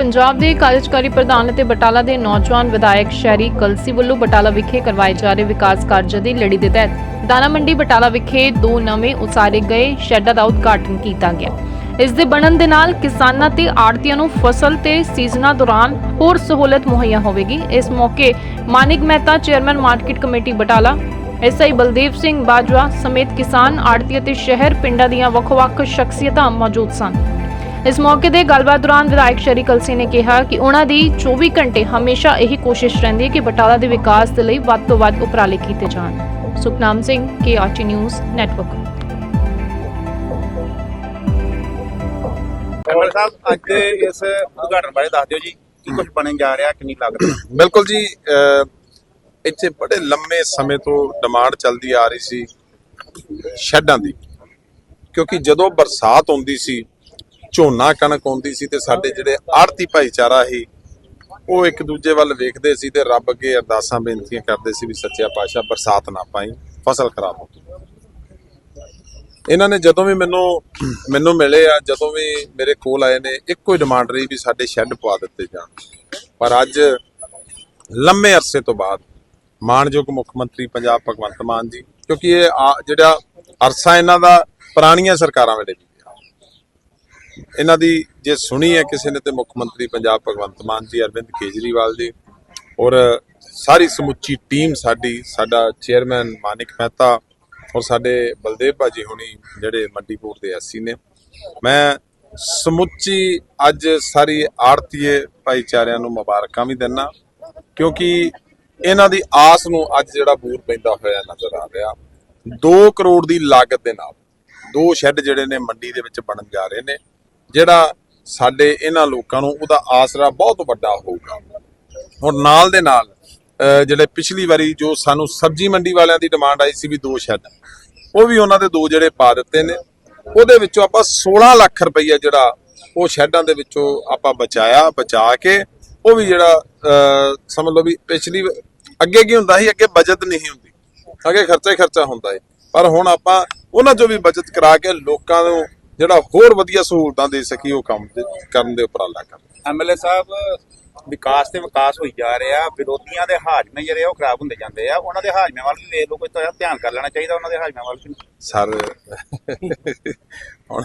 ਪੰਜਾਬ ਦੇ ਕਾਰਜਕਾਰੀ ਪ੍ਰਧਾਨ ਅਤੇ ਬਟਾਲਾ ਦੇ ਨੌਜਵਾਨ ਵਿਧਾਇਕ ਸ਼ਹਿਰੀ ਕਲਸੀ ਵੱਲੋਂ ਬਟਾਲਾ ਵਿਖੇ ਕਰਵਾਏ ਜਾ ਰਹੇ ਵਿਕਾਸ ਕਾਰਜਾਂ ਦੀ ਲੜੀ ਦੇ ਤਹਿਤ ਦਾਣਾ ਮੰਡੀ ਬਟਾਲਾ ਵਿਖੇ ਦੋ ਨਵੇਂ ਉਸਾਰੇ ਗਏ ਸ਼ੈੱਡਾਂ ਦਾ ਉਦਘਾਟਨ ਕੀਤਾ ਗਿਆ। ਇਸ ਦੇ ਬਣਨ ਦੇ ਨਾਲ ਕਿਸਾਨਾਂ ਤੇ ਆੜਤੀਆਂ ਨੂੰ ਫਸਲ ਤੇ ਸੀਜ਼ਨਾਂ ਦੌਰਾਨ ਹੋਰ ਸਹੂਲਤ ਮੁਹੱਈਆ ਹੋਵੇਗੀ। ਇਸ ਮੌਕੇ Manik Mehta, chairman market committee Batala SI Baldev Singh Bajwa ਸਮੇਤ ਕਿਸਾਨ ਆੜਤੀ ਅਤੇ ਸ਼ਹਿਰ ਪਿੰਡਾਂ ਦੀਆਂ ਵੱਖ-ਵੱਖ ਸ਼ਖਸੀਅਤਾਂ ਮੌਜੂਦ ਸਨ। ਇਸ ਮੌਕੇ ਤੇ ਗੱਲਬਾਤ ਦੌਰਾਨ ਵਿਧਾਇਕ ਸ਼ਰੀ ਕਲਸੀ ਨੇ ਕਿਹਾ ਕਿ ਉਹਨਾਂ ਦੀ 24 ਘੰਟੇ ਹਮੇਸ਼ਾ ਇਹੀ ਕੋਸ਼ਿਸ਼ ਰਹਿੰਦੀ ਹੈ ਕਿ ਬਟਾਲਾ ਦੇ ਵਿਕਾਸ ਦੇ ਲਈ ਵੱਧ ਤੋਂ ਵੱਧ ਉਪਰਾਲੇ ਕੀਤੇ ਜਾਣ Sukhnam Singh K news network ਸਾਹਿਬ ਅੱਜ ਦੇ ਇਸ ਉਦਘਾਟਨ ਬਾਰੇ ਦੱਸ ਦਿਓ ਜੀ ਕੀ ਕੁਝ ਬਣਨ ਜਾ ਰਿਹਾ ਕਿੰਨੀ ਲਾਗਤ ਨਾਲ? ਬਿਲਕੁਲ ਜੀ ਇੱਥੇ ਬੜੇ ਲੰਮੇ ਸਮੇਂ ਤੋਂ ਡਿਮਾਂਡ ਚੱਲਦੀ ਆ ਰਹੀ ਸੀ ਸ਼ੈੱਡਾਂ ਦੀ ਕਿਉਂਕਿ ਜਦੋਂ ਬਰਸਾਤ ਹੁੰਦੀ ਸੀ ਝੋਨਾ ਕਣਕ ਆਉਂਦੀ ਸੀ ਤੇ ਸਾਡੇ ਜਿਹੜੇ ਆੜਤੀ ਭਾਈਚਾਰਾ ਸੀ, ਉਹ ਇੱਕ ਦੂਜੇ ਵੱਲ ਵੇਖਦੇ ਸੀ ਤੇ ਰੱਬ ਅੱਗੇ ਅਰਦਾਸਾਂ, ਬੇਨਤੀਆਂ ਕਰਦੇ ਸੀ ਵੀ ਸੱਚਿਆ ਪਾਤਸ਼ਾਹ ਬਰਸਾਤ ਨਾ ਪਾਈ, ਫਸਲ ਖਰਾਬ ਹੋ ਇਹਨਾਂ ਨੇ ਜਦੋਂ ਵੀ ਮੈਨੂੰ ਮੈਨੂੰ ਮਿਲੇ ਆ, ਜਦੋਂ ਵੀ ਮੇਰੇ ਕੋਲ ਆਏ ਨੇ, ਇੱਕੋ ਹੀ ਡਿਮਾਂਡ ਰਹੀ ਵੀ ਸਾਡੇ ਸ਼ੈੱਡ ਪਵਾ ਦਿੱਤੇ ਜਾਣ। ਪਰ ਅੱਜ ਲੰਮੇ ਅਰਸੇ ਤੋਂ ਬਾਅਦ ਮਾਨਯੋਗ ਮੁੱਖ ਮੰਤਰੀ ਪੰਜਾਬ ਭਗਵੰਤ ਮਾਨ ਜੀ, ਕਿਉਂਕਿ ਇਹ ਆ- ਜਿਹੜਾ ਅਰਸਾ ਇਹਨਾਂ ਦਾ ਪੁਰਾਣੀਆਂ ਸਰਕਾਰਾਂ ਵੇਲੇ ਵੀ ਇਹਨਾਂ ਦੀ ਜੇ ਸੁਣੀ ਹੈ ਕਿਸੇ ਨੇ ਤੇ ਮੁੱਖ ਮੰਤਰੀ ਪੰਜਾਬ ਭਗਵੰਤ ਮਾਨ ਜੀ, ਅਰਵਿੰਦ ਕੇਜਰੀਵਾਲ ਜੀ ਔਰ ਸਾਰੀ ਸਮੁੱਚੀ ਟੀਮ ਸਾਡੀ, ਸਾਡਾ ਚੇਅਰਮੈਨ ਮਾਨਿਕ ਮਹਿਤਾ ਔਰ ਸਾਡੇ ਬਲਦੇਵ ਭਾਜੀ ਹੁਣੀ ਜਿਹੜੇ ਮੰਡੀ ਬੋਰਡ ਦੇ ਐਸੀ ਨੇ। ਮੈਂ ਸਮੁੱਚੀ ਅੱਜ ਸਾਰੀ ਆੜਤੀਏ ਭਾਈਚਾਰਿਆਂ ਨੂੰ ਮੁਬਾਰਕਾਂ ਵੀ ਦਿੰਨਾ ਕਿਉਂਕਿ ਇਹਨਾਂ ਦੀ ਆਸ ਨੂੰ ਅੱਜ ਜਿਹੜਾ ਬੂਰ ਪੈਂਦਾ ਹੋਇਆ ਨਜ਼ਰ ਆ ਰਿਹਾ। 2 ਕਰੋੜ ਦੀ ਲਾਗਤ ਦੇ ਨਾਲ ਦੋ ਸ਼ੈੱਡ ਜਿਹੜੇ ਨੇ ਮੰਡੀ ਦੇ ਵਿੱਚ ਬਣਨ ਜਾ ਰਹੇ ਨੇ। ਜਿਹੜਾ ਸਾਡੇ ਇਹਨਾਂ ਲੋਕਾਂ ਨੂੰ ਉਹਦਾ ਆਸਰਾ ਬਹੁਤ ਵੱਡਾ ਹੋਊਗਾ। ਔਰ ਨਾਲ ਦੇ ਨਾਲ ਜਿਹੜੇ ਪਿਛਲੀ ਵਾਰੀ ਜੋ ਸਾਨੂੰ ਸਬਜ਼ੀ ਮੰਡੀ ਵਾਲਿਆਂ ਦੀ ਡਿਮਾਂਡ ਆਈ ਸੀ ਵੀ ਦੋ ਸ਼ੈੱਡ, ਉਹ ਵੀ ਉਹਨਾਂ ਦੇ ਦੋ ਜਿਹੜੇ ਪਾ ਦਿੱਤੇ ਨੇ। ਉਹਦੇ ਵਿੱਚੋਂ ਆਪਾਂ 16 ਲੱਖ ਰੁਪਈਆ ਜਿਹੜਾ ਉਹ ਸ਼ੈੱਡਾਂ ਦੇ ਵਿੱਚੋਂ ਆਪਾਂ ਬਚਾਇਆ, ਬਚਾ ਕੇ ਉਹ ਵੀ ਜਿਹੜਾ ਸਮਝ ਲਓ ਵੀ ਪਿਛਲੀ ਅੱਗੇ ਕੀ ਹੁੰਦਾ ਸੀ, ਅੱਗੇ ਬਜਟ ਨਹੀਂ ਹੁੰਦੀ। ਅੱਗੇ ਖਰਚਾ ਹੀ ਖਰਚਾ ਹੁੰਦਾ ਹੈ ਪਰ ਹੁਣ ਆਪਾਂ ਉਹਨਾਂ ਚੋਂ ਵੀ ਬਚਤ ਕਰਾ ਕੇ ਲੋਕਾਂ ਨੂੰ ਜਿਹੜਾ ਹੋਰ ਵਧੀਆ ਸਹੂਲਤਾਂ ਦੇ ਸਕੀ ਉਹ ਕੰਮ ਕਰਨ ਦੇ ਉਪਰਾਲਾ ਕਰ ਐਮਐਲਏ ਸਾਹਿਬ ਵਿਕਾਸ ਤੇ ਵਿਕਾਸ ਹੋਈ ਜਾ ਰਿਹਾ ਵਿਰੋਧੀਆਂ ਦੇ ਹਾਜ਼ਮੇ ਜਿਹੜੇ ਉਹ ਖਰਾਬ ਹੁੰਦੇ ਜਾਂਦੇ ਆ। ਉਹਨਾਂ ਦੇ ਹਾਜ਼ਮੇ ਵੱਲ ਵੀ ਵੇਖ ਲਓ ਕੋਈ ਤਾਂ ਧਿਆਨ ਕਰ ਲੈਣਾ ਚਾਹੀਦਾ ਉਹਨਾਂ ਦੇ ਹਾਜ਼ਮੇ ਵੱਲ ਸਰ ਹੁਣ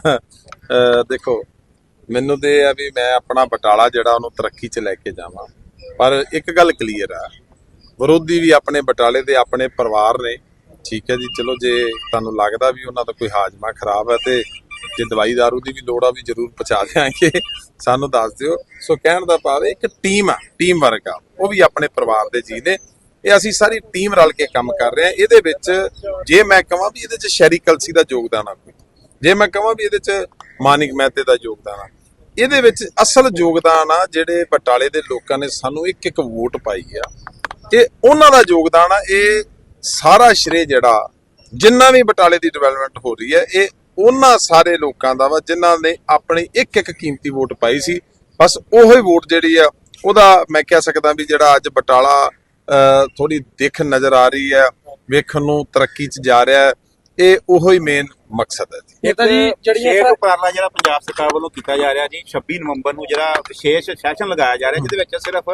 ਦੇਖੋ ਮੈਨੂੰ ਤੇ ਆ ਵੀ ਮੈਂ ਆਪਣਾ ਬਟਾਲਾ ਜਿਹੜਾ ਉਹਨੂੰ ਤਰੱਕੀ 'ਚ ਲੈ ਕੇ ਜਾਵਾਂ। ਪਰ ਇੱਕ ਗੱਲ ਕਲੀਅਰ ਆ ਵਿਰੋਧੀ ਵੀ ਆਪਣੇ ਬਟਾਲੇ ਦੇ ਆਪਣੇ ਪਰਿਵਾਰ ਨੇ। ਠੀਕ ਹੈ ਜੀ ਚਲੋ ਜੇ ਤੁਹਾਨੂੰ ਲੱਗਦਾ ਵੀ ਉਹਨਾਂ ਦਾ ਕੋਈ ਹਾਜ਼ਮਾ ਖਰਾਬ ਹੈ ਤੇ ਜੇ ਦਵਾਈ ਦਾਰੂ ਦੀ ਵੀ ਲੋੜ ਆ ਵੀ ਜ਼ਰੂਰ ਪਹੁੰਚਾ ਦਿਆਂਗੇ। ਸਾਨੂੰ ਦੱਸ ਦਿਓ। ਸੋ ਕਹਿਣ ਦਾ ਭਾਵ ਇੱਕ ਟੀਮ ਆ ਟੀਮ ਵਰਕ ਆ। ਉਹ ਵੀ ਆਪਣੇ ਪਰਿਵਾਰ ਦੇ ਜੀ ਨੇ। ਇਹ ਅਸੀਂ ਸਾਰੀ ਟੀਮ ਰਲ ਕੇ ਕੰਮ ਕਰ ਰਹੇ ਹਾਂ ਇਹਦੇ ਵਿੱਚ ਜੇ ਮੈਂ ਕਹਾਂ ਵੀ ਇਹਦੇ ਵਿੱਚ ਸ਼ੈਰੀ ਕਲਸੀ ਦਾ ਯੋਗਦਾਨ ਆ ਕੋਈ। ਜੇ ਮੈਂ ਕਹਾਂ ਵੀ ਇਹਦੇ ਵਿੱਚ ਮਾਨਿਕ ਮਹਿਤੇ ਦਾ ਯੋਗਦਾਨ ਆ। ਇਹਦੇ ਵਿੱਚ ਅਸਲ ਯੋਗਦਾਨ ਆ ਜਿਹੜੇ ਬਟਾਲੇ ਦੇ ਲੋਕਾਂ ਨੇ ਸਾਨੂੰ ਇੱਕ ਇੱਕ ਵੋਟ ਪਾਈ ਆ। ਇਹ ਉਹਨਾਂ ਦਾ ਯੋਗਦਾਨ ਆ। ਇਹ ਸਾਰਾ ਸ਼੍ਰੇ ਜਿਹੜਾ, ਜਿੰਨਾ ਵੀ ਬਟਾਲੇ ਦੀ ਡਿਵੈਲਪਮੈਂਟ ਹੋ ਰਹੀ ਹੈ, ਇਹ ਉਹਨਾਂ ਸਾਰੇ ਲੋਕਾਂ ਦਾ ਵਾ ਜਿਨ੍ਹਾਂ ਨੇ ਆਪਣੀ ਇੱਕ ਇੱਕ ਕੀਮਤੀ ਵੋਟ ਪਾਈ ਸੀ। ਬਸ ਉਹੋ ਹੀ ਵੋਟ ਜਿਹੜੀ ਆ ਉਹਦਾ ਮੈਂ ਕਹਿ ਸਕਦਾ ਵੀ ਜਿਹੜਾ ਅੱਜ ਬਟਾਲਾ ਥੋੜੀ ਦਿੱਖ ਨਜ਼ਰ ਆ ਰਹੀ ਹੈ ਵੇਖਣ ਨੂੰ ਤਰੱਕੀ 'ਚ ਜਾ ਰਿਹਾ ਹੈ ਇਹ ਉਹੋ ਹੀ ਮੇਨ ਮਕਸਦ ਹੈ ਜੀ। ਇਹ ਤਾਂ ਜੀ ਜਿਹੜੀਆਂ ਸ਼ੇਰ ਸਰ- ਉਪਰਾਲਾ ਜਿਹੜਾ ਪੰਜਾਬ ਸਰਕਾਰ ਵੱਲੋਂ ਕੀਤਾ ਜਾ ਰਿਹਾ ਜੀ 26 ਨਵੰਬਰ ਨੂੰ ਜਿਹੜਾ ਵਿਸ਼ੇਸ਼ ਸੈਸ਼ਨ ਲਗਾਇਆ ਜਾ ਰਿਹਾ ਜਿਹਦੇ ਵਿੱਚ ਸਿਰਫ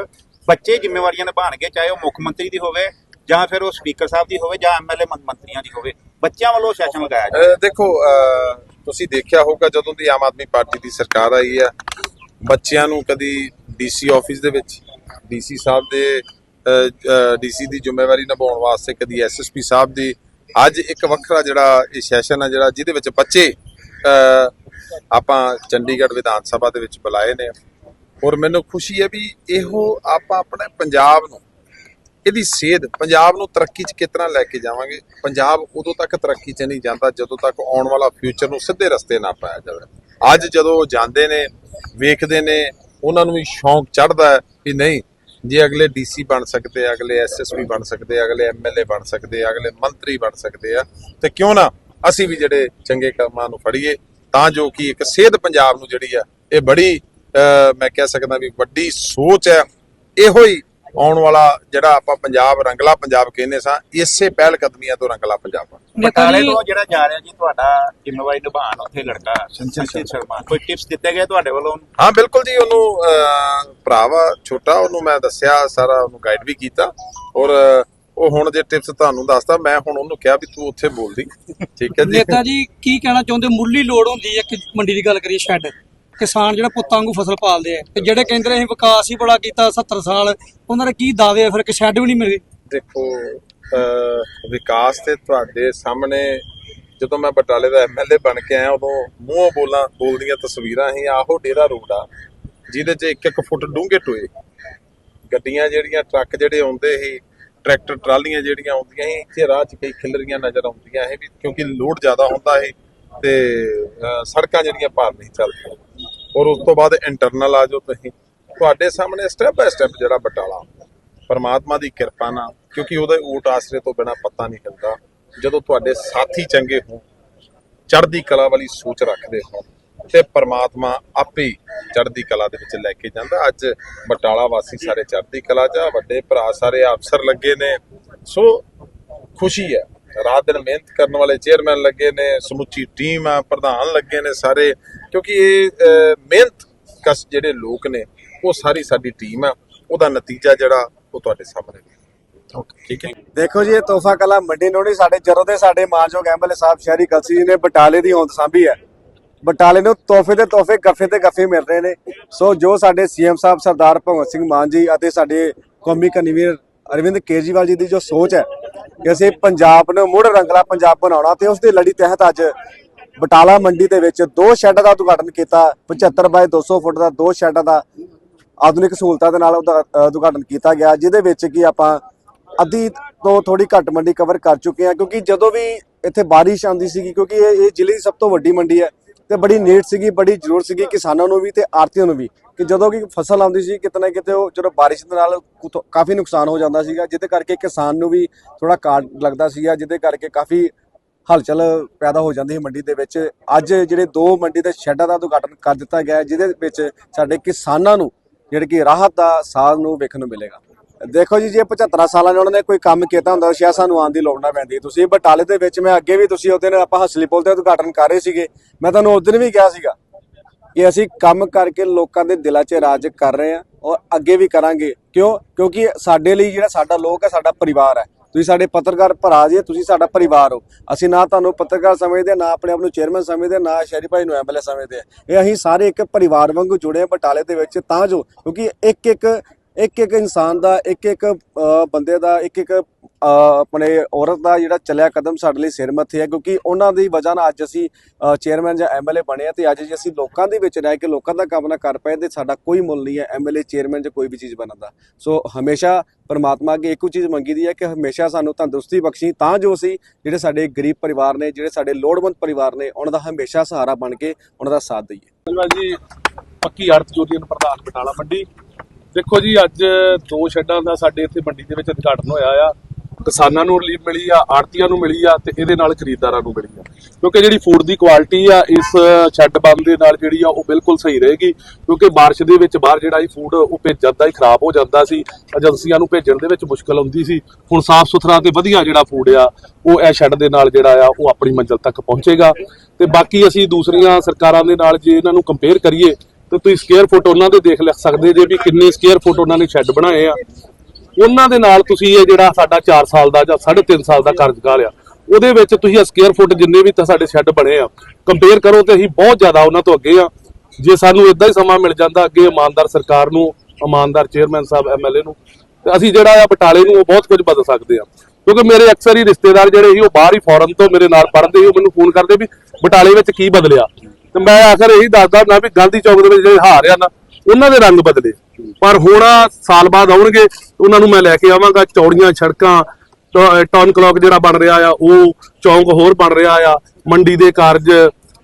ਬੱਚੇ ਜ਼ਿੰਮੇਵਾਰੀਆਂ ਨਿਭਾਣਗੇ ਚਾਹੇ ਉਹ ਮੁੱਖ ਮੰਤਰੀ ਦੀ ਹੋਵੇ ਜਾਂ ਫਿਰ ਉਹ ਸਪੀਕਰ ਸਾਹਿਬ ਦੀ ਹੋਵੇ ਜਾਂ ਐਮਐਲਏ ਮੰਤਰੀਆਂ ਦੀ ਹੋਵੇ। ਬੱਚਿਆਂ ਵੱਲੋਂ ਸੈਸ਼ਨ ਲਗਾਇਆ ਜਾ ਅਹ ਦੇਖੋ ਅਹ ਤੁਸੀਂ ਦੇਖਿਆ ਹੋਊਗਾ ਜਦੋਂ ਦੀ ਆਮ ਆਦਮੀ ਪਾਰਟੀ ਦੀ ਸਰਕਾਰ ਆਈ ਹੈ ਬੱਚਿਆਂ ਨੂੰ ਕਦੀ ਡੀਸੀ ਆਫਿਸ ਦੇ ਵਿੱਚ ਡੀਸੀ ਸਾਹਿਬ ਦੇ ਡੀਸੀ ਦੀ ਜ਼ਿੰਮੇਵਾਰੀ ਨਿਭਾਉਣ ਵਾਸਤੇ ਕਦੀ ਐਸਐਸਪੀ ਸਾਹਿਬ ਦੀ। ਅੱਜ ਇੱਕ ਵੱਖਰਾ ਜਿਹੜਾ ਇਹ ਸੈਸ਼ਨ ਹੈ ਜਿਹੜਾ ਜਿਹਦੇ ਵਿੱਚ ਬੱਚੇ ਅਹ, ਆਪਾਂ ਚੰਡੀਗੜ੍ਹ ਵਿਧਾਨ ਸਭਾ ਦੇ ਵਿੱਚ ਬੁਲਾਏ ਨੇ। ਔਰ ਮੈਨੂੰ ਖੁਸ਼ੀ ਹੈ ਵੀ ਇਹੋ ਆਪਾਂ ਆਪਣੇ ਪੰਜਾਬ ਨੂੰ ਇਹਦੀ ਸੇਧ ਪੰਜਾਬ ਨੂੰ ਤਰੱਕੀ 'ਚ ਕਿਤਨਾ ਲੈ ਕੇ ਜਾਵਾਂਗੇ? ਪੰਜਾਬ ਉਦੋਂ ਤੱਕ ਤਰੱਕੀ 'ਚ ਨਹੀਂ ਜਾਂਦਾ ਜਦੋਂ ਤੱਕ ਆਉਣ ਵਾਲਾ ਫਿਊਚਰ ਨੂੰ ਸਿੱਧੇ ਰਸਤੇ ਨਾ ਪਾਇਆ ਜਾਵੇ। ਅੱਜ ਜਦੋਂ ਉਹ ਜਾਂਦੇ ਨੇ, ਵੇਖਦੇ ਨੇ, ਉਹਨਾਂ ਨੂੰ ਵੀ ਸ਼ੌਂਕ ਚੜ੍ਹਦਾ ਵੀ ਨਹੀਂ, ਜੇ ਅਗਲੇ ਡੀਸੀ ਬਣ ਸਕਦੇ ਆ, ਅਗਲੇ ਐਸਐਸਪੀ ਬਣ ਸਕਦੇ ਆ, ਅਗਲੇ ਐਮਐਲਏ ਬਣ ਸਕਦੇ ਆ, ਅਗਲੇ ਮੰਤਰੀ ਬਣ ਸਕਦੇ ਆ, ਤੇ ਕਿਉਂ ਨਾ ਅਸੀਂ ਵੀ ਜਿਹੜੇ ਚੰਗੇ ਕੰਮਾਂ ਨੂੰ ਫੜੀਏ, ਤਾਂ ਜੋ ਕਿ ਇੱਕ ਸੇਧ ਪੰਜਾਬ ਨੂੰ ਜਿਹੜੀ ਆ, ਇਹ ਬੜੀ ਮੈਂ ਕਹਿ ਸਕਦਾ ਵੀ ਵੱਡੀ ਸੋਚ ਹੈ। ਇਹੋ ਹੀ ਆਉਣ ਵਾਲਾ ਜਿਹੜਾ ਆਪਾਂ ਪੰਜਾਬ ਰੰਗਲਾ ਪੰਜਾਬ ਕਹਿੰਦੇ ਸਾਂ ਇਸੇ ਪਹਿਲ ਕਦਮੀਆਂ ਤੋਂ ਰੰਗਲਾ ਪੰਜਾਬ ਬਟਾਲੇ ਤੋਂ ਜਿਹੜਾ ਜਾ ਰਿਹਾ ਜੀ ਤੁਹਾਡਾ ਜ਼ਿੰਮੇਵਾਰੀ ਨਿਭਾਉਣ ਉੱਥੇ ਲੜਕਾ ਸੰਚਿਤ ਸ਼ਰਮਾ। ਕੋਈ ਟਿਪਸ ਦਿੱਤੇ ਗਏ ਤੁਹਾਡੇ ਵੱਲੋਂ ਹਾਂ ਬਿਲਕੁਲ ਜੀ ਉਹਨੂੰ ਅਹ, ਭਰਾ ਵਾ ਛੋਟਾ ਉਹਨੂੰ ਮੈਂ ਦੱਸਿਆ ਸਾਰਾ ਉਹਨੂੰ ਗਾਈਡ ਵੀ ਕੀਤਾ। ਔਰ ਉਹ ਹੁਣ ਜੇ ਟਿਪਸ ਤੁਹਾਨੂੰ ਦੱਸਦਾ ਮੈਂ ਹੁਣ ਉਹਨੂੰ ਕਿਹਾ ਵੀ ਤੂੰ ਉੱਥੇ ਬੋਲਦੀ। ਠੀਕ ਹੈ ਜੀ। ਨੇਤਾ ਜੀ ਕੀ ਕਹਿਣਾ ਚਾਹੁੰਦੇ ਮੁੱਢਲੀ ਲੋੜ ਹੁੰਦੀ ਹੈ ਕਿ ਮੰਡੀ ਦੀ ਗੱਲ ਕਰੀਏ ਸ਼ੈੱਡ ਕਿਸਾਨ ਜਿਹੜਾ ਪੁੱਤਾਂ ਵਾਂਗੂ ਫਸਲ ਪਾਲਦੇ ਆ। ਤੇ ਜਿਹੜੇ ਕਹਿੰਦੇ ਨੇ ਵਿਕਾਸ ਹੀ ਬੜਾ ਕੀਤਾ 70 ਸਾਲ, ਉਹਨਾਂ ਦੇ ਕੀ ਦਾਅਵੇ ਆ, ਫਿਰ ਕਿ ਸ਼ੈੱਡ ਵੀ ਨਹੀਂ ਮਿਲੇ? ਦੇਖੋ ਵਿਕਾਸ ਤੇ ਤੁਹਾਡੇ ਸਾਹਮਣੇ ਜਦੋਂ ਮੈਂ ਬਟਾਲੇ ਦਾ ਐਮਐਲਏ ਬਣ ਕੇ ਆਇਆ, ਉਦੋਂ ਮੂੰਹੋਂ ਬੋਲਾਂ, ਬੋਲਦੀਆਂ ਤਸਵੀਰਾਂ ਹੀ ਆਹੋ ਡੇਰਾ ਰੋਡ ਆ, ਜਿਹਦੇ 'ਚ ਇੱਕ ਇੱਕ ਫੁੱਟ ਡੂੰਘੇ ਟੋਏ। ਗੱਡੀਆਂ ਜਿਹੜੀਆਂ, ਟਰੱਕ ਜਿਹੜੇ ਆਉਂਦੇ ਸੀ, ਟਰੈਕਟਰ, ਟਰਾਲੀਆਂ ਜਿਹੜੀਆਂ ਆਉਂਦੀਆਂ ਸੀ, ਇੱਥੇ ਰਾਹ 'ਚ ਕਈ ਖਿਲਰੀਆਂ ਨਜ਼ਰ ਆਉਂਦੀਆਂ ਇਹ ਕਿਉਂਕਿ ਲੋਡ ਜ਼ਿਆਦਾ ਹੁੰਦਾ ਸੀ ਤੇ ਸੜਕਾਂ ਜਿਹੜੀਆਂ ਪਾਰ ਨਹੀਂ ਚੱਲਦੀਆਂ। ਔਰ ਉਸ ਤੋਂ ਬਾਅਦ ਇੰਟਰਨਲ ਆ ਜਾਓ ਤੁਸੀਂ। ਤੁਹਾਡੇ ਸਾਹਮਣੇ ਸਟੈਪ ਬਾਏ ਸਟੈਪ ਜਿਹੜਾ ਬਟਾਲਾ, ਪਰਮਾਤਮਾ ਦੀ ਕਿਰਪਾ ਨਾਲ, ਕਿਉਂਕਿ ਉਹਦੇ ਊਟ ਆਸਰੇ ਤੋਂ ਬਿਨਾ ਪਤਾ ਨਹੀਂ ਹਿਲਦਾ ਜਦੋਂ ਤੁਹਾਡੇ ਸਾਥੀ ਚੰਗੇ ਹੋ ਚੜ੍ਹਦੀ ਕਲਾ ਵਾਲੀ ਸੋਚ ਰੱਖਦੇ ਹੋ ਤੇ ਪਰਮਾਤਮਾ ਆਪੇ ਚੜ੍ਹਦੀ ਕਲਾ ਦੇ ਵਿੱਚ ਲੈ ਕੇ ਜਾਂਦਾ। ਅੱਜ ਬਟਾਲਾ ਵਾਸੀ ਸਾਰੇ ਚੜ੍ਹਦੀ ਕਲਾ 'ਚ ਵੱਡੇ ਭਰਾ ਸਾਰੇ ਅਫਸਰ ਲੱਗੇ ਨੇ। ਸੋ ਖੁਸ਼ੀ ਹੈ। ਰਾਤ ਦਿਨ ਮਿਹਨਤ ਕਰਨ ਵਾਲੇ ਚੇਅਰਮੈਨ ਲੱਗੇ ਨੇ ਸਮੁੱਚੀ ਟੀਮ ਆ ਪ੍ਰਧਾਨ ਲੱਗੇ ਨੇ ਸਾਰੇ ਕਿਉਂਕਿ ਇਹ ਮਿਹਨਤ ਕਸ ਜਿਹੜੇ ਲੋਕ ਨੇ ਉਹ ਸਾਰੀ ਸਾਡੀ ਟੀਮ ਆ ਉਹਦਾ ਨਤੀਜਾ ਜਿਹੜਾ ਉਹ ਤੁਹਾਡੇ ਸਾਹਮਣੇ ਠੀਕ ਹੈ। ਦੇਖੋ ਜੀ ਇਹ ਤੋਹਫਾ ਕਲਾ ਮੰਡੀ ਨੂੰ ਨਹੀਂ ਸਾਡੇ ਜਦੋਂ ਦੇ ਸਾਡੇ ਮਾਨਯੋਗ ਐਮਐਲਏ ਸਾਹਿਬ ਸ਼ਹਿਰੀ ਕਲਸੀ ਜੀ ਨੇ ਬਟਾਲੇ ਦੀ ਹੋਂਦ ਸਾਂਭੀ ਹੈ। ਬਟਾਲੇ ਨੂੰ ਤੋਹਫੇ ਤੇ ਤੋਹਫੇ ਗੱਫੇ ਤੇ ਗੱਫੇ ਮਿਲ ਰਹੇ ਨੇ। ਸੋ ਜੋ ਸਾਡੇ ਸੀਐਮ ਸਾਹਿਬ ਸਰਦਾਰ ਭਗਵੰਤ ਸਿੰਘ ਮਾਨ ਜੀ ਅਤੇ ਸਾਡੇ ਕੌਮੀ ਕਨਵੀਨਰ ਅਰਵਿੰਦ ਕੇਜਰੀਵਾਲ ਜੀ ਦੀ ਜੋ ਸੋਚ ਹੈ ਕਿ ਅਸੀਂ ਪੰਜਾਬ ਨੂੰ ਮੁੜ ਰੰਗਲਾ ਪੰਜਾਬ ਬਣਾਉਣਾ ਤੇ ਉਸ ਦੀ ਲੜੀ ਤਹਿਤ ਅੱਜ ਬਟਾਲਾ ਮੰਡੀ ਦੇ ਵਿੱਚ ਦੋ ਸ਼ੈੱਡ ਦਾ ਉਦਘਾਟਨ ਕੀਤਾ 75 ਬਾਏ 200 ਫੁੱਟ ਦਾ ਦੋ ਸ਼ੈੱਡਾਂ ਦਾ ਆਧੁਨਿਕ ਸਹੂਲਤਾਂ ਦੇ ਨਾਲ ਉਹਦਾ ਉਦਘਾਟਨ ਕੀਤਾ ਗਿਆ, ਜਿਹਦੇ ਵਿੱਚ ਕੀ ਆਪਾਂ ਅੱਧੀ ਤੋਂ ਥੋੜੀ ਘੱਟ ਮੰਡੀ ਕਵਰ ਕਰ ਚੁੱਕੇ ਹਾਂ, ਕਿਉਂਕਿ ਜਦੋਂ ਵੀ ਇੱਥੇ ਬਾਰਿਸ਼ ਆਉਂਦੀ ਸੀਗੀ, ਕਿਉਂਕਿ ਇਹ ਇਹ ਜ਼ਿਲ੍ਹੇ ਦੀ ਸਭ ਤੋਂ ਵੱਡੀ ਮੰਡੀ ਹੈ ਤੇ ਬੜੀ ਨੀਡ ਸੀਗੀ, ਬੜੀ ਜ਼ਰੂਰਤ ਸੀਗੀ ਕਿਸਾਨਾਂ ਨੂੰ ਵੀ ਤੇ ਆੜਤੀਆਂ ਨੂੰ ਵੀ ਕਿ ਜਦੋਂ ਕਿ ਫਸਲ ਆਉਂਦੀ ਸੀ, ਕਿਤੇ ਨਾ ਕਿਤੇ ਉਹ ਜਦੋਂ ਬਾਰਿਸ਼ ਦੇ ਨਾਲ ਕੁ- ਕਾਫੀ ਨੁਕਸਾਨ ਹੋ ਜਾਂਦਾ ਸੀਗਾ, ਜਿਹਦੇ ਕਰਕੇ ਕਿਸਾਨ ਨੂੰ ਵੀ ਥੋੜਾ ਕਾਟ ਲੱਗਦਾ ਸੀਗਾ, ਜਿਹਦੇ ਕਰਕੇ ਕਾਫੀ ਹਲਚਲ ਪੈਦਾ ਹੋ ਜਾਂਦੀ ਹੈ ਮੰਡੀ ਦੇ ਵਿੱਚ। ਅੱਜ ਜਿਹੜੇ ਦੋ ਮੰਡੀ ਦੇ ਸ਼ੈੱਡਾਂ ਦਾ ਉਦਘਾਟਨ ਕਰ ਦਿੱਤਾ ਗਿਆ ਜਿਹਦੇ ਵਿੱਚ ਸਾਡੇ ਕਿਸਾਨਾਂ ਨੂੰ, ਜਿਹੜੇ ਕਿ ਰਾਹਤ ਦਾ ਸਾਥ ਨੂੰ ਵੇਖਣ ਨੂੰ ਮਿਲੇਗਾ। ਦੇਖੋ ਜੀ, ਜੇ 75 ਸਾਲਾਂ ਨੇ ਉਹਨਾਂ ਨੇ ਕੋਈ ਕੰਮ ਕੀਤਾ ਹੁੰਦਾ ਸ਼ਾਇਦ ਸਾਨੂੰ ਆਉਣ ਦੀ ਲੋੜ ਨਾ ਪੈਂਦੀ। ਤੁਸੀਂ ਬਟਾਲੇ ਦੇ ਵਿੱਚ, ਮੈਂ ਅੱਗੇ ਵੀ ਤੁਸੀਂ ਉਹਦੇ ਨਾਲ ਆਪਾਂ ਹਸਲੀ ਪੁਲ ਤੇ ਉਦਘਾਟਨ ਕਰ ਰਹੇ ਸੀਗੇ। ਮੈਂ ਤੁਹਾਨੂੰ ਉਸ ਦਿਨ ਵੀ ਕਿਹਾ ਸੀਗਾ ਕਿ ਅਸੀਂ ਕੰਮ ਕਰਕੇ ਲੋਕਾਂ ਦੇ ਦਿਲਾਂ 'ਚ ਰਾਜ ਕਰ ਰਹੇ ਹਾਂ ਔਰ ਅੱਗੇ ਵੀ ਕਰਾਂਗੇ। ਕਿਉਂ? ਕਿਉਂਕਿ ਸਾਡੇ ਲਈ ਜਿਹੜਾ ਸਾਡਾ ਲੋਕ ਹੈ, ਸਾਡਾ ਪਰਿਵਾਰ ਹੈ। ਤੁਸੀਂ ਸਾਡੇ ਪੱਤਰਕਾਰ ਭਰਾ ਜੀ, ਤੁਸੀਂ ਸਾਡਾ ਪਰਿਵਾਰ ਹੋ। ਅਸੀਂ ਨਾ ਤੁਹਾਨੂੰ ਪੱਤਰਕਾਰ ਸਮਝਦੇ, ਨਾ ਆਪਣੇ ਆਪ ਨੂੰ ਚੇਅਰਮੈਨ ਸਮਝਦੇ, ਨਾ ਸ਼ਹਿਰੀ ਭਾਈ ਨੂੰ ਐਮਐਲਏ ਸਮਝਦੇ। ਇਹ ਅਸੀਂ ਸਾਰੇ ਇੱਕ ਪਰਿਵਾਰ ਵਾਂਗੂ ਜੁੜੇ ਹਾਂ ਬਟਾਲੇ ਦੇ ਵਿੱਚ ਤਾਂ ਜੋ, ਕਿਉਂਕਿ ਇੱਕ ਇੱਕ ਇੱਕ ਇੱਕ ਇਨਸਾਨ ਦਾ, ਇੱਕ ਇੱਕ ਬੰਦੇ ਦਾ, ਇੱਕ ਇੱਕ ਆਪਣੇ ਔਰਤ ਦਾ ਜਿਹੜਾ ਚੱਲਿਆ ਕਦਮ ਸਾਡੇ ਲਈ ਸਿਰ ਮੱਥੇ ਹੈ, ਕਿਉਂਕਿ ਉਹਨਾਂ ਦੀ ਵਜ੍ਹਾ ਨਾਲ ਅੱਜ ਅਸੀਂ ਚੇਅਰਮੈਨ ਜਾਂ ਐਮਐਲਏ ਬਣੇ ਆ ਤੇ ਅੱਜ ਜੇ ਅਸੀਂ ਲੋਕਾਂ ਦੇ ਵਿੱਚ ਰਹਿ ਕੇ ਲੋਕਾਂ ਦਾ ਕੰਮ ਨਾ ਕਰ ਪਏ ਤੇ ਸਾਡਾ ਕੋਈ ਮੁੱਲ ਨਹੀਂ ਹੈ ਐਮਐਲਏ ਚੇਅਰਮੈਨ ਜਾਂ ਕੋਈ ਵੀ ਚੀਜ਼ ਬਣਨ ਦਾ। ਸੋ ਹਮੇਸ਼ਾ ਪਰਮਾਤਮਾ ਅੱਗੇ ਇੱਕੋ ਚੀਜ਼ ਮੰਗੀ ਦੀ ਹੈ ਕਿ ਹਮੇਸ਼ਾ ਸਾਨੂੰ ਤੰਦਰੁਸਤੀ ਬਖਸ਼ੀ, ਤਾਂ ਜੋ ਅਸੀਂ ਜਿਹੜੇ ਸਾਡੇ ਗਰੀਬ ਪਰਿਵਾਰ ਨੇ, ਜਿਹੜੇ ਸਾਡੇ ਲੋੜਵੰਦ ਪਰਿਵਾਰ ਨੇ, ਉਹਨਾਂ ਦਾ ਹਮੇਸ਼ਾ ਸਹਾਰਾ ਬਣ ਕੇ ਉਹਨਾਂ ਦਾ ਸਾਥ ਦਈਏ। ਧੰਨਵਾਦ ਜੀ ਪੱਕੀ ਅਰਥ ਯੂਨੀਅਨ ਪ੍ਰਧਾਨ ਬਟਾਲਾ ਮੰਡੀ। ਦੇਖੋ ਜੀ, ਅੱਜ ਦੋ ਸ਼ੈੱਡਾਂ ਦਾ ਸਾਡੇ ਇੱਥੇ ਮੰਡੀ ਦੇ ਵਿੱਚ ਉਦਘਾਟਨ ਹੋਇਆ ਆ। ਕਿਸਾਨਾਂ ਨੂੰ ਰਿਲੀਫ ਮਿਲੀ ਆ ਆੜਤੀਆਂ ਨੂੰ ਮਿਲੀ ਆ ਤੇ ਇਹਦੇ ਨਾਲ ਖਰੀਦਦਾਰਾਂ ਨੂੰ ਮਿਲੀ ਆ। ਕਿਉਂਕਿ ਜਿਹੜੀ ਫੂਡ ਦੀ ਕੁਆਲਿਟੀ ਆ, ਇਸ ਸ਼ੈੱਡ ਬੰਦ ਦੇ ਨਾਲ ਜਿਹੜੀ ਆ, ਉਹ ਬਿਲਕੁਲ ਸਹੀ ਰਹੇਗੀ। ਕਿਉਂਕਿ ਬਾਰਿਸ਼ ਦੇ ਵਿੱਚ ਬਾਹਰ ਜਿਹੜਾ ਇਹ ਫੂਡ ਉਹ ਭੇਜਣ ਦਾ ਹੀ ਖਰਾਬ ਹੋ ਜਾਂਦਾ ਸੀ। ਏਜੰਸੀਆਂ ਨੂੰ ਭੇਜਣ ਦੇ ਵਿੱਚ ਮੁਸ਼ਕਲ ਆਉਂਦੀ ਸੀ। ਹੁਣ ਸਾਫ਼ ਸੁਥਰਾ ਤੇ ਵਧੀਆ ਜਿਹੜਾ ਫੂਡ ਆ, ਉਹ ਇਹ ਸ਼ੈੱਡ ਦੇ ਨਾਲ ਜਿਹੜਾ ਆ, ਉਹ ਆਪਣੀ ਮੰਜ਼ਿਲ ਤੱਕ ਪਹੁੰਚੇਗਾ। ਤੇ ਬਾਕੀ ਅਸੀਂ ਦੂਸਰੀਆਂ ਸਰਕਾਰਾਂ ਦੇ ਨਾਲ ਜੇ ਇਹਨਾਂ ਨੂੰ ਕੰਪੇਅਰ ਕਰੀਏ ਤੇ ਤੁਸੀਂ ਸਕੁਅਰ ਫੁੱਟ ਉਹਨਾਂ ਦੇ ਦੇਖ ਲੈ ਸਕਦੇ ਜੇ ਵੀ ਕਿੰਨੇ ਸਕੁਅਰ ਫੁੱਟ ਉਹਨਾਂ ਨੇ ਸ਼ੈੱਡ ਬਣਾਏ ਆ। ਉਹਨਾਂ ਦੇ ਨਾਲ ਤੁਸੀਂ ਇਹ ਜਿਹੜਾ ਸਾਡਾ 4 ਸਾਲ ਦਾ ਜਾਂ 3.5 ਸਾਲ ਦਾ ਕਾਰਜਕਾਲ ਆ। ਉਹਦੇ ਵਿੱਚ ਤੁਸੀਂ ਆ ਸਕੁਅਰ ਫੁੱਟ ਜਿੰਨੇ ਵੀ ਤਾਂ ਸਾਡੇ ਸ਼ੈੱਡ ਬਣੇ ਆ। ਕੰਪੇਅਰ ਕਰੋ ਤੇ ਅਸੀਂ ਬਹੁਤ ਜ਼ਿਆਦਾ ਉਹਨਾਂ ਤੋਂ ਅੱਗੇ ਆ। ਜੇ ਸਾਨੂੰ ਇਦਾਂ ਹੀ ਸਮਾਂ ਮਿਲ ਜਾਂਦਾ ਅੱਗੇ ਇਮਾਨਦਾਰ ਸਰਕਾਰ ਨੂੰ, ਇਮਾਨਦਾਰ ਚੇਅਰਮੈਨ ਸਾਹਿਬ ਐਮਐਲਏ ਨੂੰ, ਤੇ ਅਸੀਂ ਜਿਹੜਾ ਆ ਬਟਾਲੇ ਨੂੰ ਉਹ ਬਹੁਤ ਕੁਝ ਬਦਲ ਸਕਦੇ ਆ। ਕਿਉਂਕਿ ਮੇਰੇ ਅਕਸਰ ਹੀ ਰਿਸ਼ਤੇਦਾਰ ਜਿਹੜੇ ਸੀ ਉਹ ਬਾਹਰ ਹੀ ਫੋਰਨ ਤੋਂ ਮੇਰੇ ਨਾਲ ਪੜ੍ਹਦੇ ਸੀ, ਉਹ ਮੈਨੂੰ ਫੋਨ ਕਰਦੇ ਵੀ ਬਟਾਲੇ ਵਿੱਚ ਕੀ ਬਦਲਿਆ? ਤੇ ਮੈਂ ਆਖਰ ਇਹੀ ਦੱਸਦਾ ਹੁੰਦਾ ਵੀ ਗਾਂਧੀ ਚੌਕ ਦੇ ਵਿੱਚ ਜਿਹੜੇ ਹਾਰ ਆ ਨਾ, ਉਹਨਾਂ ਦੇ ਰੰਗ ਬਦਲੇ। ਪਰ ਹੁਣ ਸਾਲ ਬਾਅਦ ਆਉਣਗੇ, ਉਹਨਾਂ ਨੂੰ ਮੈਂ ਲੈ ਕੇ ਆਵਾਂਗਾ, ਚੌੜੀਆਂ ਸੜਕਾਂ, ਟ- ਟਾਊਨ ਕਲੌਕ ਜਿਹੜਾ ਬਣ ਰਿਹਾ ਆ, ਉਹ ਚੌਂਕ ਹੋਰ ਬਣ ਰਿਹਾ ਆ, ਮੰਡੀ ਦੇ ਕਾਰਜ,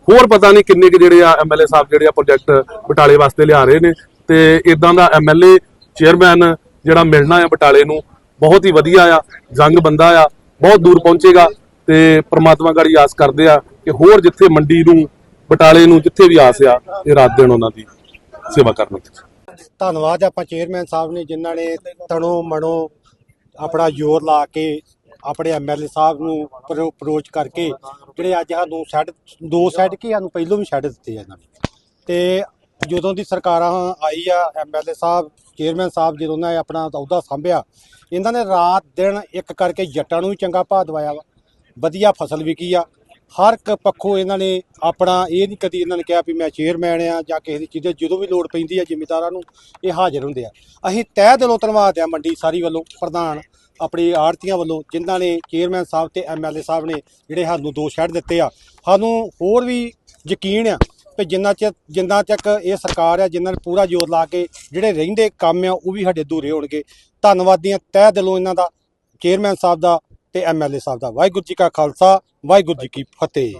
ਹੋਰ ਪਤਾ ਨਹੀਂ ਕਿੰਨੇ ਕੁ ਜਿਹੜੇ ਆ ਐਮਐਲਏ ਸਾਹਿਬ ਜਿਹੜੇ ਆ ਪ੍ਰੋਜੈਕਟ ਬਟਾਲੇ ਵਾਸਤੇ ਲਿਆ ਰਹੇ ਨੇ। ਤੇ ਇਦਾਂ ਦਾ ਐਮਐਲਏ ਚੇਅਰਮੈਨ ਜਿਹੜਾ ਮਿਲਣਾ ਆ ਬਟਾਲੇ ਨੂੰ, ਬਹੁਤ ਹੀ ਵਧੀਆ ਆ, ਜੰਗ ਬੰਦਾ ਆ, ਬਹੁਤ ਦੂਰ ਪਹੁੰਚੇਗਾ ਤੇ ਪ੍ਰਮਾਤਮਾ ਗੜੀ ਆਸ ਕਰਦੇ ਆ ਕਿ ਹੋਰ ਜਿੱਥੇ ਮੰਡੀ ਨੂੰ ਬਟਾਲੇ ਨੂੰ ਜਿੱਥੇ ਵੀ ਆਸ ਆ, ਇਹ ਰਾਤ ਦਿਨ ਉਹਨਾਂ ਦੀ ਸੇਵਾ ਕਰਨ ਧੰਨਵਾਦ ਆਪਾਂ ਚੇਅਰਮੈਨ ਸਾਹਿਬ ਨੇ, ਜਿਨ੍ਹਾਂ ਨੇ ਤਣੋ ਮਣੋ ਆਪਣਾ ਜ਼ੋਰ ਲਾ ਕੇ ਆਪਣੇ ਐਮਐਲਏ ਸਾਹਿਬ ਨੂੰ ਅਪਰੋਚ ਕਰਕੇ ਜਿਹੜੇ ਅੱਜ ਸਾਨੂੰ ਸੈੱਟ ਦੋ ਸੈੱਟ ਕੀ ਸਾਨੂੰ ਪਹਿਲੋਂ ਵੀ ਸੈੱਟ ਦਿੱਤੇ ਆ ਇਹਨਾਂ ਨੇ। ਤੇ ਜਦੋਂ ਦੀ ਸਰਕਾਰਾਂ ਆਈ ਆ ਐਮਐਲਏ ਸਾਹਿਬ, ਚੇਅਰਮੈਨ ਸਾਹਿਬ ਜਦੋਂ ਨੇ ਆਪਣਾ ਅਹੁਦਾ ਸੰਭਿਆ, ਇਹਨਾਂ ਨੇ ਰਾਤ ਦਿਨ ਇੱਕ ਕਰਕੇ ਜੱਟਾਂ ਨੂੰ ਵੀ ਚੰਗਾ ਭਾਅ ਦਵਾਇਆ ਵਾ। ਵਧੀਆ ਫਸਲ ਵਿਕੀ ਆ ਹਰ ਇੱਕ ਪੱਖੋਂ ਇਹਨਾਂ ਨੇ ਆਪਣਾ ਇਹ ਨਹੀਂ ਕਦੀ ਇਹਨਾਂ ਨੇ ਕਿਹਾ ਵੀ ਮੈਂ ਚੇਅਰਮੈਨ ਆ ਜਾਂ ਕਿਸੇ ਦੀ ਚੀਜ਼ ਜਦੋਂ ਵੀ ਲੋੜ ਪੈਂਦੀ ਆ ਜ਼ਿਮੀਂਦਾਰਾਂ ਨੂੰ ਇਹ ਹਾਜ਼ਰ ਹੁੰਦੇ ਆ। ਅਸੀਂ ਤਹਿ ਦਿਲੋਂ ਧੰਨਵਾਦ ਆ ਮੰਡੀ ਸਾਰੀ ਵੱਲੋਂ, ਪ੍ਰਧਾਨ ਆਪਣੀ ਆੜਤੀਆਂ ਵੱਲੋਂ, ਜਿਨ੍ਹਾਂ ਨੇ ਚੇਅਰਮੈਨ ਸਾਹਿਬ ਤੇ ਐਮਐਲਏ ਸਾਹਿਬ ਨੇ ਜਿਹੜੇ ਸਾਨੂੰ ਦੋ ਛੱਡ ਦਿੱਤੇ ਆ। ਸਾਨੂੰ ਹੋਰ ਵੀ ਯਕੀਨ ਆ ਕਿ ਜਿੰਨਾ ਚਿਰ, ਜਿੰਨਾ ਤੱਕ ਇਹ ਸਰਕਾਰ ਆ ਜਿਨ੍ਹਾਂ ਨੇ ਪੂਰਾ ਜ਼ੋਰ ਲਾ ਕੇ ਜਿਹੜੇ ਰਹਿੰਦੇ ਕੰਮ ਆ, ਉਹ ਵੀ ਸਾਡੇ ਅਧੂਰੇ ਹੋਣਗੇ। ਧੰਨਵਾਦੀਆਂ ਤਹਿ ਦਿਲੋਂ ਇਹਨਾਂ ਦਾ ਚੇਅਰਮੈਨ ਸਾਹਿਬ ਦਾ ਤੇ ਐਮਐਲਏ ਸਾਹਿਬ ਦਾ ਵਾਹਿਗੁਰੂ ਜੀ ਕਾ ਖਾਲਸਾ ਵਾਹਿਗੁਰੂ ਜੀ ਕੀ ਫਤਿਹ।